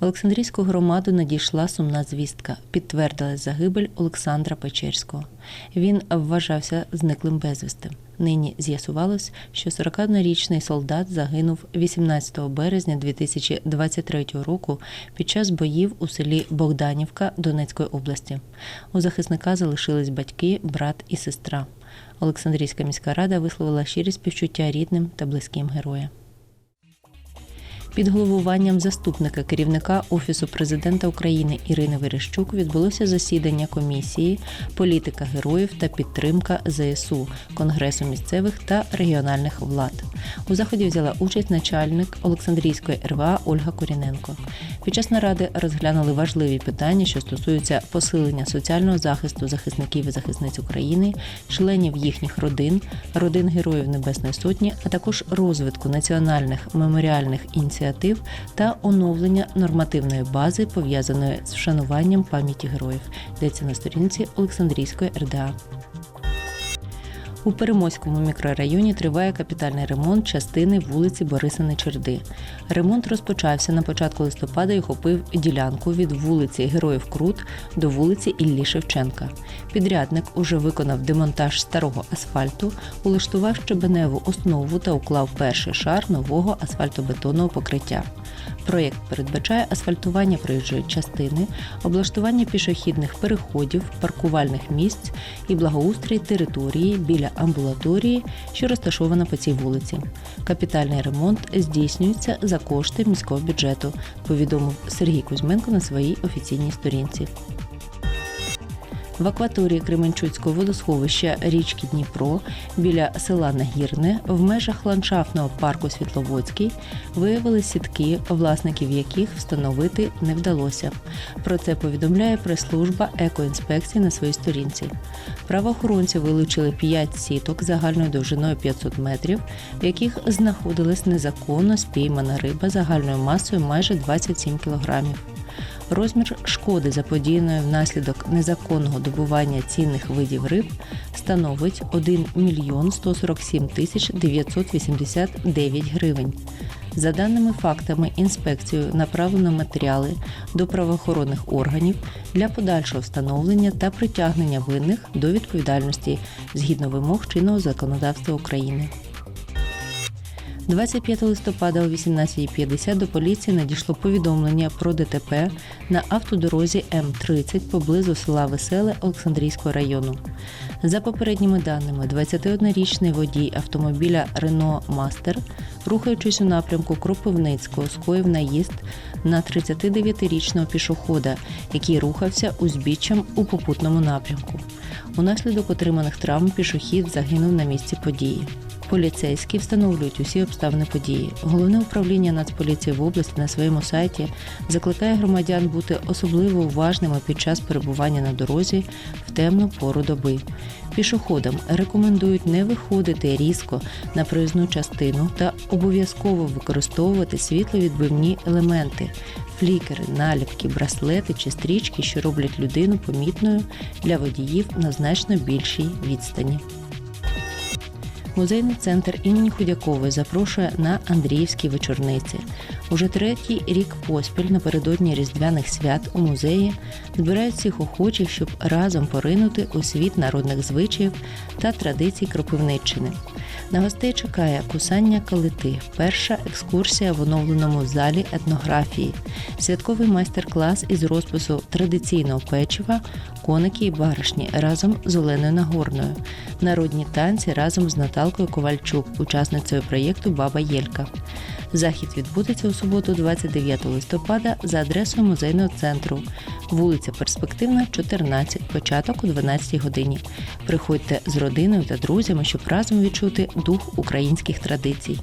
Олександрійську громаду надійшла сумна звістка. Підтвердилась загибель Олександра Печерського. Він вважався зниклим безвісти. Нині з'ясувалось, що 41-річний солдат загинув 18 березня 2023 року під час боїв у селі Богданівка Донецької області. У захисника залишились батьки, брат і сестра. Олександрійська міська рада висловила щирі співчуття рідним та близьким героя. Під головуванням заступника керівника Офісу президента України Ірини Верещук відбулося засідання комісії Політика героїв та підтримка ЗСУ Конгресу місцевих та регіональних влад. У заході взяла участь начальник Олександрійської РВА Ольга Коріненко. Під час наради розглянули важливі питання, що стосуються посилення соціального захисту захисників і захисниць України, членів їхніх родин, родин Героїв Небесної Сотні, а також розвитку національних меморіальних ініціатив та оновлення нормативної бази, пов'язаної з вшануванням пам'яті героїв. Йдеться на сторінці Олександрійської РДА. У Перемоському мікрорайоні триває капітальний ремонт частини вулиці Бориса Нечерди. Ремонт розпочався на початку листопада і охопив ділянку від вулиці Героїв Крут до вулиці Іллі Шевченка. Підрядник уже виконав демонтаж старого асфальту, улаштував щебеневу основу та уклав перший шар нового асфальтобетонного покриття. Проєкт передбачає асфальтування проїжджої частини, облаштування пішохідних переходів, паркувальних місць і благоустрій території біля амбулаторії, що розташована по цій вулиці. Капітальний ремонт здійснюється за кошти міського бюджету, повідомив Сергій Кузьменко на своїй офіційній сторінці. В акваторії Кременчуцького водосховища річки Дніпро біля села Нагірне в межах ландшафтного парку Світловодський виявили сітки, власників яких встановити не вдалося. Про це повідомляє прес-служба екоінспекції на своїй сторінці. Правоохоронці вилучили 5 сіток загальною довжиною 500 метрів, в яких знаходилась незаконно спіймана риба загальною масою майже 27 кілограмів. Розмір шкоди, заподіяної внаслідок незаконного добування цінних видів риб, становить 1 мільйон 147 тисяч 989 гривень. За даними фактами, інспекцією направлено матеріали до правоохоронних органів для подальшого встановлення та притягнення винних до відповідальності згідно вимог чинного законодавства України. 25 листопада о 18.50 до поліції надійшло повідомлення про ДТП на автодорозі М30 поблизу села Веселе Олександрійського району. За попередніми даними, 21-річний водій автомобіля Рено Мастер, рухаючись у напрямку Кропивницького, скоїв наїзд на 39-річного пішохода, який рухався узбіччям у попутному напрямку. Унаслідок отриманих травм пішохід загинув на місці події. Поліцейські встановлюють усі обставини події. Головне управління Нацполіції в області на своєму сайті закликає громадян бути особливо уважними під час перебування на дорозі в темну пору доби. Пішоходам рекомендують не виходити різко на проїзну частину та обов'язково використовувати світловідбивні елементи, флікери, наліпки, браслети чи стрічки, що роблять людину помітною для водіїв на значно більшій відстані. Музейний центр імені Худякової запрошує на Андріївські вечорниці. Уже третій рік поспіль напередодні різдвяних свят у музеї збирають всіх охочих, щоб разом поринути у світ народних звичаїв та традицій Кропивниччини. На гостей чекає кусання калити, перша екскурсія в оновленому залі етнографії, святковий майстер-клас із розпису традиційного печива, коники і баришні разом з Оленою Нагорною, народні танці разом з Наталкою Ковальчук, учасницею проєкту Баба Єлька. Захід відбудеться у суботу, 29 листопада, за адресою музейного центру, вулиця Перспективна, 14, початок о 12 годині. Приходьте з родиною та друзями, щоб разом відчути дух українських традицій.